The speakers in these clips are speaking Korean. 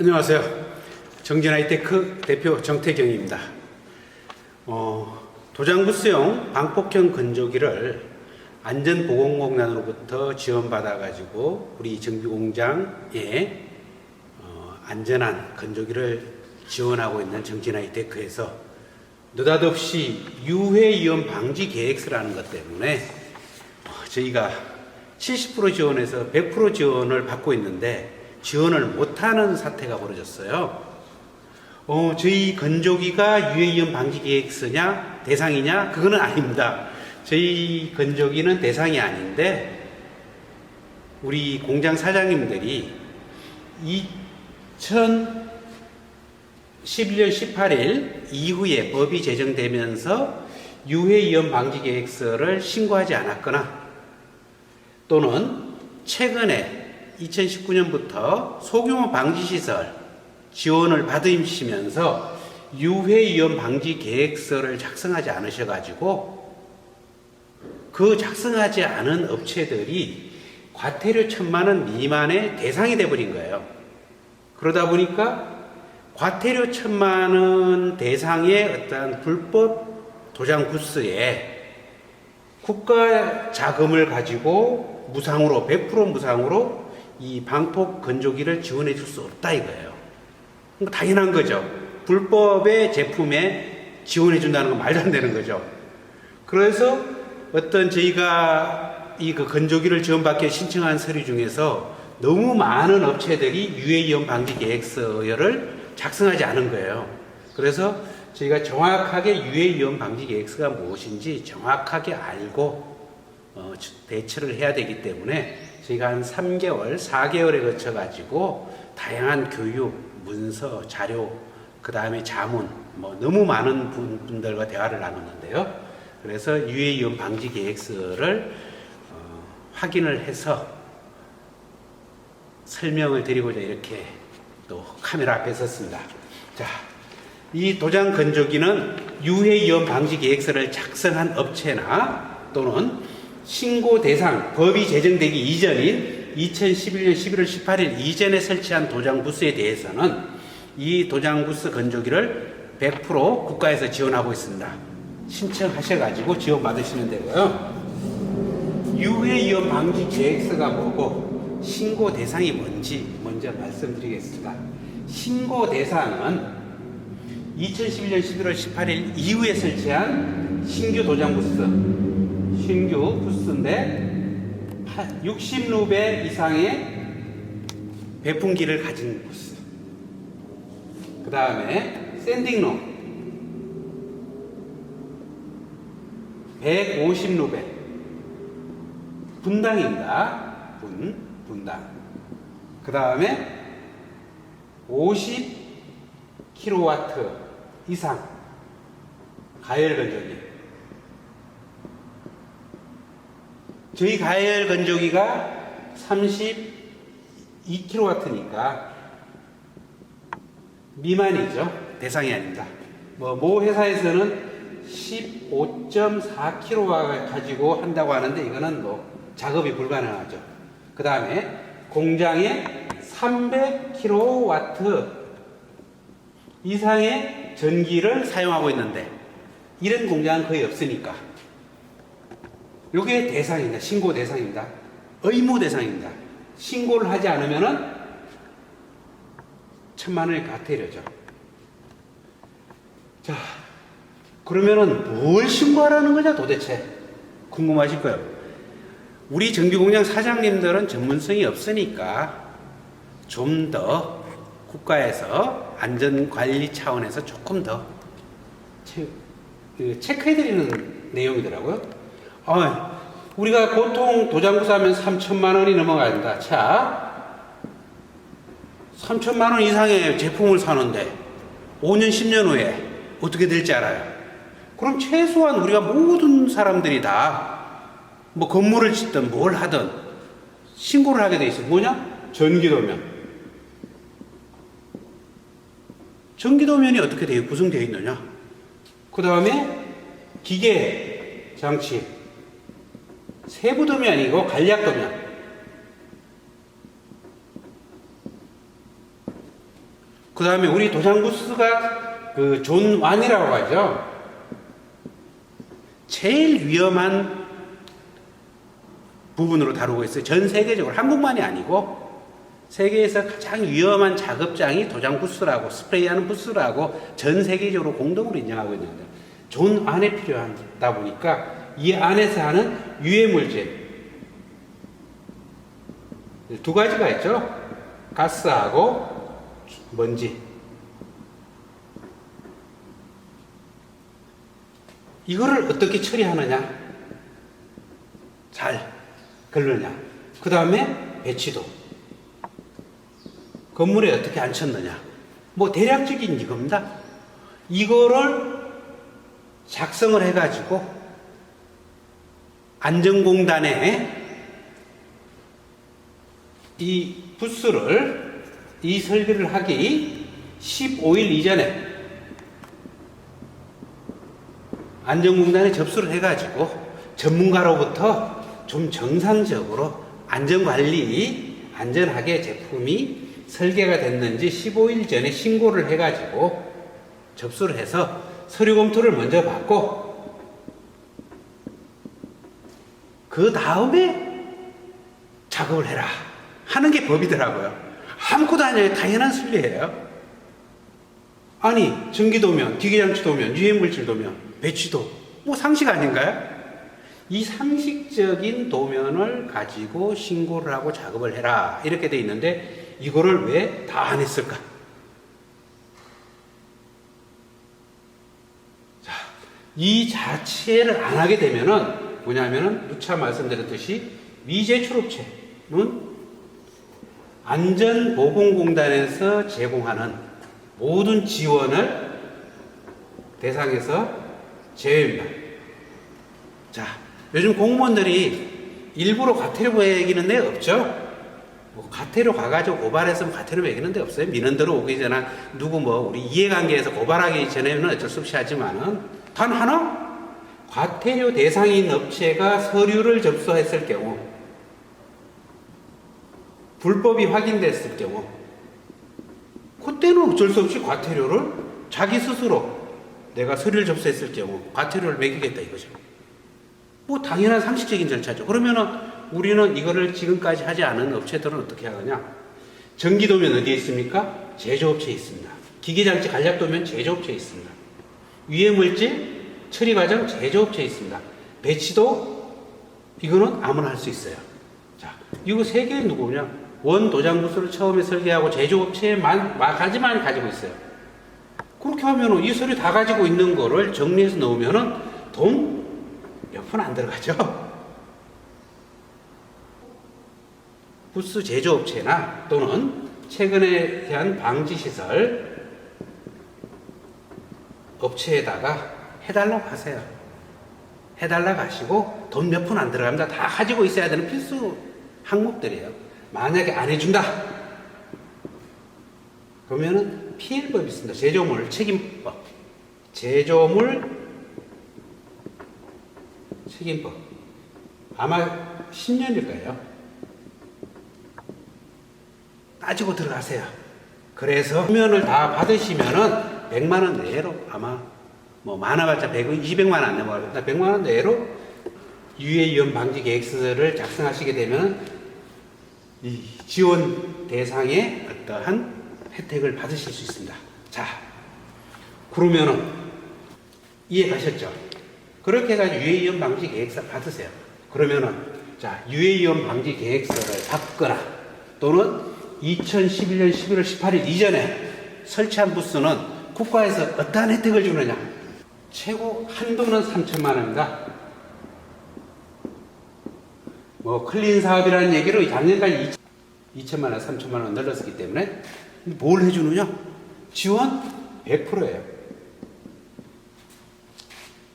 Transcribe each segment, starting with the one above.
안녕하세요. 정진하이테크 대표 정태경입니다. 어, 도장부스용 방폭형 건조기를 안전보건공단으로부터 지원받아가지고 우리 정비공장에 어, 안전한 건조기를 지원하고 있는 정진하이테크에서 느닷없이 유해이온 방지 계획서라는 것 때문에 어, 저희가 70% 지원에서 100% 지원을 받고 있는데 지원을 못하는 사태가 벌어졌어요. 어, 저희 건조기가 유해이온 방지 계획서냐 대상이냐 그거는 아닙니다. 저희 건조기는 대상이 아닌데 우리 공장 사장님들이 2011년 18일 이후에 법이 제정되면서 유해이온 방지 계획서를 신고하지 않았거나 또는 최근에 2019년부터 소규모 방지시설 지원을 받으시면서 유해위험 방지 계획서를 작성하지 않으셔가지고 그 작성하지 않은 업체들이 과태료 천만 원 미만의 대상이 돼버린 거예요. 그러다 보니까 과태료 천만 원 대상의 어떤 불법 도장 부스에 국가 자금을 가지고 무상으로 100% 무상으로 이 방폭 건조기를 지원해 줄 수 없다 이거예요. 그러니까 당연한 거죠. 불법의 제품에 지원해 준다는 건 말도 안 되는 거죠. 그래서 어떤 저희가 이 그 건조기를 지원받기 신청한 서류 중에서 너무 많은 업체들이 유해이온 방지 계획서를 작성하지 않은 거예요. 그래서 저희가 정확하게 유해이온 방지 계획서가 무엇인지 정확하게 알고 어, 대처를 해야 되기 때문에 저희가 한 3개월, 4개월에 거쳐 가지고 다양한 교육, 문서, 자료, 그 다음에 자문, 뭐 너무 많은 분, 분들과 대화를 나눴는데요. 그래서 유해이온 방지 계획서를 어, 확인을 해서 설명을 드리고자 이렇게 또 카메라 앞에 섰습니다. 자, 이 도장 건조기는 유해이온 방지 계획서를 작성한 업체나 또는 신고 대상 법이 제정되기 이전인 2011년 11월 18일 이전에 설치한 도장 부스에 대해서는 이 도장 부스 건조기를 100% 국가에서 지원하고 있습니다. 신청하셔가지고 지원 받으시면 되고요. 유해이온 방지 계획서가 뭐고 신고 대상이 뭔지 먼저 말씀드리겠습니다. 신고 대상은 2011년 11월 18일 이후에 설치한 신규 도장 부스 신규 부스인데 60루베 이상의 배풍기를 가진 부스. 그 다음에 샌딩룸 150루베 분당입니다. 분 분당. 그 다음에 50kW 이상 가열 건조기. 저희 가열 건조기가 32kW니까 미만이죠. 대상이 아닙니다. 뭐, 모 회사에서는 15.4kW 가지고 한다고 하는데 이거는 뭐 작업이 불가능하죠. 그 다음에 공장에 300kW 이상의 전기를 사용하고 있는데 이런 공장은 거의 없으니까 이게 대상입니다. 신고 대상입니다. 의무 대상입니다. 신고를 하지 않으면은 천만 원의 과태료죠. 자, 그러면은 뭘 신고하라는 거냐 도대체 궁금하실 거예요. 우리 정비공장 사장님들은 전문성이 없으니까 좀 더 국가에서 안전관리 차원에서 조금 더그 체크해드리는 내용이더라고요. 어, 우리가 보통 도장부사 하면 3천만 원이 넘어가야 된다. 자, 3천만 원 이상의 제품을 사는데 5년, 10년 후에 어떻게 될지 알아요? 그럼 최소한 우리가 모든 사람들이 다 뭐 건물을 짓든 뭘 하든 신고를 하게 돼 있어. 뭐냐? 전기도면. 전기도면이 어떻게 되어 구성되어 있느냐? 그 다음에 기계 장치. 세부도면이 아니고 간략도면. 그 다음에 우리 도장부스가 그 존 완이라고 하죠. 제일 위험한 부분으로 다루고 있어요. 전 세계적으로 한국만이 아니고 세계에서 가장 위험한 작업장이 도장 부스라고 스프레이하는 부스라고 전 세계적으로 공동으로 인정하고 있는데 존 안에 필요하다 보니까 이 안에서 하는 유해 물질 두 가지가 있죠. 가스하고 먼지. 이거를 어떻게 처리하느냐? 잘 걸르냐? 그 다음에 배치도. 건물에 어떻게 앉혔느냐? 뭐 대략적인 이겁니다. 이거를 작성을 해가지고 안전공단에 이 부스를 이 설계를 하기 15일 이전에 안전공단에 접수를 해가지고 전문가로부터 좀 정상적으로 안전관리, 안전하게 제품이 설계가 됐는지 15일 전에 신고를 해가지고 접수를 해서 서류 검토를 먼저 받고 그 다음에 작업을 해라 하는 게 법이더라고요. 아무것도 아니에요. 당연한 순리예요. 아니 전기도면, 기계장치도면, 유해물질도면, 배치도 뭐 상식 아닌가요? 이 상식적인 도면을 가지고 신고를 하고 작업을 해라 이렇게 돼 있는데 이거를 왜 다 안 했을까? 자, 이 자체를 안 하게 되면은 뭐냐면은 누차 말씀드렸듯이 미제출 업체는 안전보건공단에서 제공하는 모든 지원을 대상에서 제외입니다. 자, 요즘 공무원들이 일부러 과태료 매기는 데 없죠? 뭐 과태료 가가지고 고발했으면 과태료 매기는 데 없어요. 민원대로 오기 전에 누구 뭐 우리 이해관계에서 고발하기 전에는 어쩔 수 없이 하지만은 단 하나 과태료 대상인 업체가 서류를 접수했을 경우 불법이 확인됐을 경우 그때는 어쩔 수 없이 과태료를 자기 스스로 내가 서류를 접수했을 경우 과태료를 매기겠다 이거죠. 뭐 당연한 상식적인 절차죠. 그러면은 우리는 이거를 지금까지 하지 않은 업체들은 어떻게 하느냐? 전기도면 어디에 있습니까? 제조업체에 있습니다. 기계장치 간략도면 제조업체에 있습니다. 유해물질 처리 과정 제조업체에 있습니다. 배치도 이거는 아무나 할 수 있어요. 자, 이거 세 개는 누구냐? 원 도장부스를 처음에 설계하고 제조업체만 가지만 가지고 있어요. 그렇게 하면은 이 서류 다 가지고 있는 거를 정리해서 넣으면은 돈 몇 푼 안 들어가죠. 부스 제조업체나 또는 최근에 대한 방지시설 업체에다가 해달라고 하세요. 해달라고 하시고 돈 몇 푼 안 들어갑니다. 다 가지고 있어야 되는 필수 항목들이에요. 만약에 안 해준다. 그러면은 피해법이 있습니다. 제조물 책임법. 제조물 책임법. 아마 10년일 거예요. 따지고 들어가세요. 그래서 표면을 다 받으시면은 100만 원 내로 아마 뭐 많아봤자 100, 200만 원안 넘어가겠다. 100만 원 내로 유해위험 방지 계획서를 작성하시게 되면 이 지원 대상의 어떠한 혜택을 받으실 수 있습니다. 자, 그러면은 이해 가셨죠? 그렇게 해가지고 유해위험 방지 계획서 받으세요. 그러면은 자 유해위험 방지 계획서를 받거나 또는 2011년 11월 18일 이전에 설치한 부스는 국가에서 어떠한 혜택을 주느냐? 최고 한도는 3천만 원입니다. 뭐 클린 사업이라는 얘기로 작년까지 2천만 원, 3천만 원 늘렸기 때문에 뭘 해주느냐? 지원 100%예요.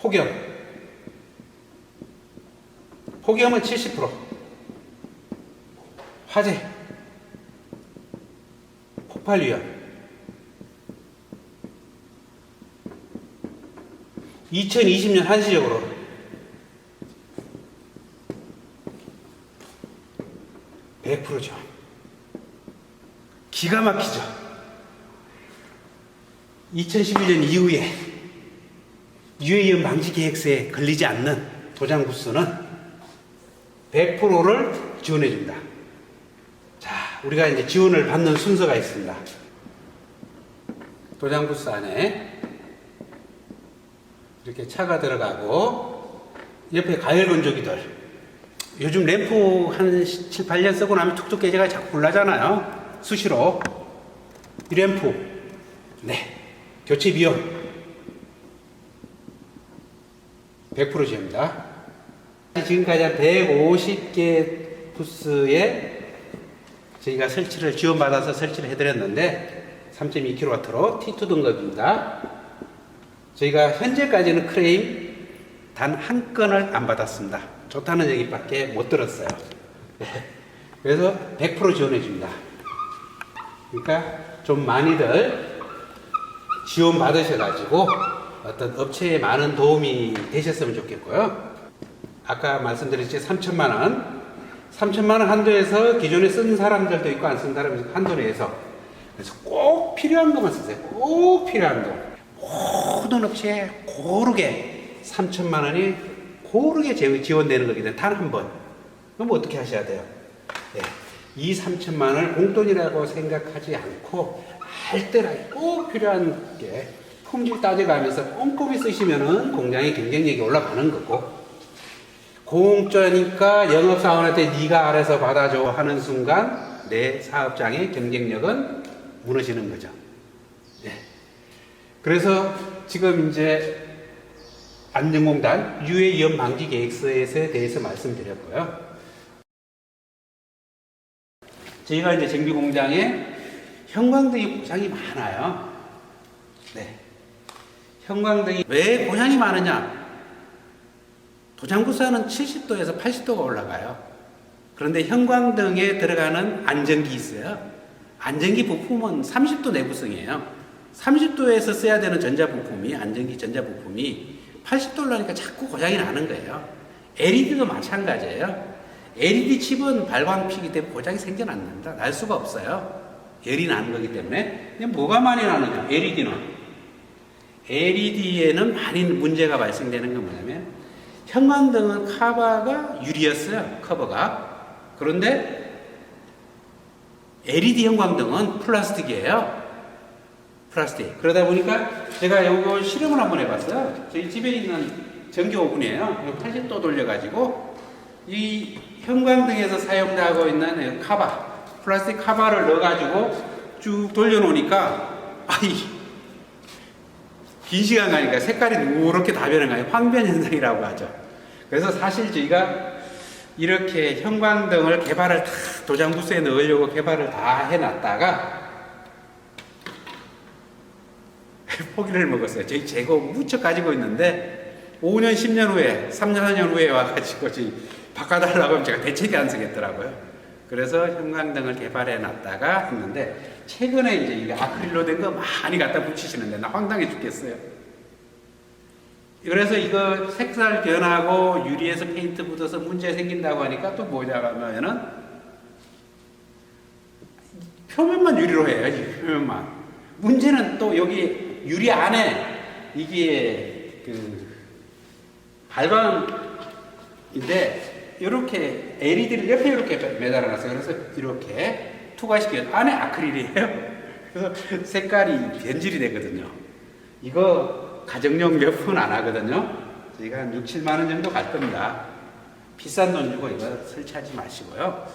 폭염. 폭염은 70%. 화재. 폭발 위험. 2020년 한시적으로 (100%죠) 기가 막히죠 2011년 이후에 유해이온 방지 계획서에 걸리지 않는 도장 부스는 100%를 지원해 줍니다. 자, 우리가 이제 지원을 받는 순서가 있습니다. 도장 부스 안에 이렇게 차가 들어가고 옆에 가열 건조기들 요즘 램프 한 7, 8년 쓰고 나면 툭툭 깨져가 자꾸 불나잖아요. 수시로. 이 램프. 네. 교체 비용 100% 지원입니다. 지금까지 한 150개 부스에 저희가 설치를 지원받아서 설치를 해드렸는데 3.2kW로 T2 등급입니다. 저희가 현재까지는 크레임 단 한 건을 안 받았습니다. 좋다는 얘기밖에 못 들었어요. 네. 그래서 100% 지원해 줍니다. 그러니까 좀 많이들 지원 받으셔가지고 어떤 업체에 많은 도움이 되셨으면 좋겠고요. 아까 말씀드렸지 3천만 원, 3천만 원 한도에서 기존에 쓴 사람들도 있고 안 쓴 사람도 있고 한도 내에서 그래서 꼭 필요한 것만 쓰세요. 꼭 필요한 거. 모든 업체에 고르게 3천만 원이 고르게 제- 지원되는 거기 때문에 단 한 번. 그럼 어떻게 하셔야 돼요? 네. 이 3천만 원을 공돈이라고 생각하지 않고 알뜰하게 꼭 필요한 게 품질 따져가면서 꼼꼼히 쓰시면은 공장의 경쟁력이 올라가는 거고 공짜니까 영업사원한테 네가 알아서 받아줘 하는 순간 내 사업장의 경쟁력은 무너지는 거죠. 네. 그래서 지금 이제 안전공단 유해 위험 방지 계획서에 대해서 말씀드렸고요. 저희가 이제 정비 공장에 형광등이 고장이 많아요. 네. 형광등이 왜 고장이 많으냐? 도장부사는 70도에서 80도가 올라가요. 그런데 형광등에 들어가는 안전기 있어요. 안전기 부품은 30도 내구성이에요. 30도에서 써야 되는 전자부품이, 안전기 전자부품이 80도 올라니까 자꾸 고장이 나는 거예요. LED도 마찬가지예요. LED 칩은 발광피기 때문에 고장이 생겨났는다. 날 수가 없어요. 열이 나는 거기 때문에. 근데 뭐가 많이 나느냐? LED는. LED에는 많이 문제가 발생되는 건 뭐냐면, 형광등은 카바가 유리였어요. 커버가. 그런데 LED 형광등은 플라스틱이에요. 플라스틱. 그러다 보니까 제가 이거 실험을 한번 해봤어요. 저희 집에 있는 전기 오븐이에요. 이거 80도 돌려가지고 이 형광등에서 사용하고 있는 카바, 플라스틱 카바를 넣어가지고 쭉 돌려놓으니까 아이 긴 시간 가니까 색깔이 누렇게 다 거예요. 황변 현상이라고 하죠. 그래서 사실 저희가 이렇게 형광등을 개발을 다 도장 부스에 넣으려고 개발을 다 해놨다가 포기를 먹었어요. 저희 재고 무척 가지고 있는데 5년, 10년 후에, 3년, 4년 후에 와가지고 바꿔달라고 하면 제가 대책이 안 쓰겠더라고요. 그래서 형광등을 개발해 놨다가 했는데 최근에 이제 이게 아크릴로 된 거 많이 갖다 붙이시는데 나 황당해 죽겠어요. 그래서 이거 색깔 변하고 유리에서 페인트 묻어서 문제 생긴다고 하니까 또 뭐냐면은 표면만 유리로 해요. 이 표면만. 문제는 또 여기 유리 안에 이게 그 발광인데 이렇게 LED를 옆에 이렇게 매달아 놨어요. 그래서 이렇게 투과시켜요. 안에 아크릴이에요. 그래서 색깔이 변질이 되거든요. 이거 가정용 몇 푼 안 하거든요. 저희가 한 6, 7만 원 정도 갈 겁니다. 비싼 돈 주고 이거 설치하지 마시고요.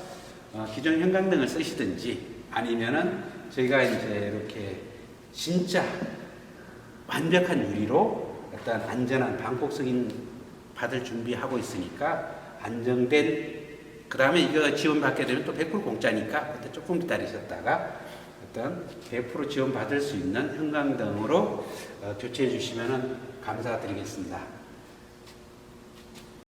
어, 기존 형광등을 쓰시든지 아니면은 저희가 이제 이렇게 진짜 완벽한 유리로 어떤 안전한 방콕성인 받을 준비하고 있으니까 안정된 그 다음에 이거 지원받게 되면 또 100% 공짜니까 그때 조금 기다리셨다가 어떤 100% 지원받을 수 있는 형광등으로 어, 교체해 주시면 감사드리겠습니다.